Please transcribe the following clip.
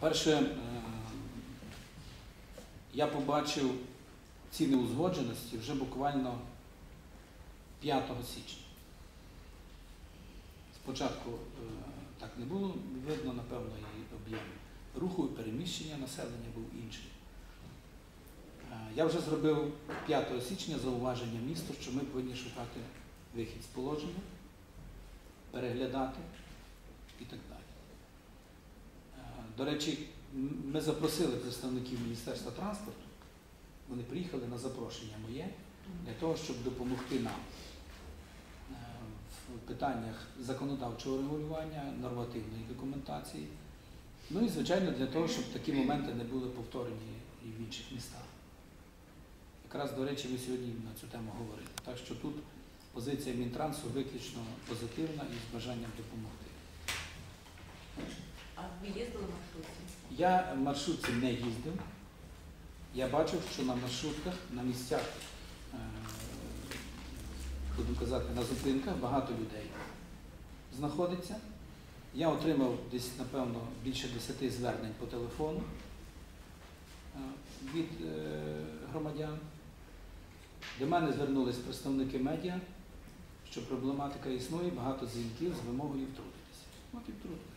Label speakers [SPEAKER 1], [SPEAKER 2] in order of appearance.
[SPEAKER 1] По-перше, е, я побачив ці неузгодженості вже буквально 5 січня. Спочатку е, так не було видно, напевно, і об'єм руху, і переміщення населення був інший. Е, Я вже зробив 5 січня зауваження місту, що ми повинні шукати вихід з положення, переглядати і так далі. До речі, ми запросили представників Міністерства транспорту. Вони приїхали на запрошення моє для того, щоб допомогти нам е, в питаннях законодавчого регулювання, нормативної документації. Ну і, звичайно, для того, щоб такі моменти не були повторені і в інших містах. Якраз, до речі, ми сьогодні на цю тему говорили. Так що тут позиція Мінтрансу виключно позитивна і з бажанням допомогти.
[SPEAKER 2] Ви їздили в маршрутці?
[SPEAKER 1] Я в маршрутці не їздив. Я бачив, що на маршрутках, на місцях, е, будемо казати, на зупинках багато людей знаходиться. Я отримав десь, напевно, більше 10 звернень по телефону е, від е, громадян. До мене звернулись представники медіа, що проблематика існує, багато дзвінків з вимогою втрутитися. От і втрутилися.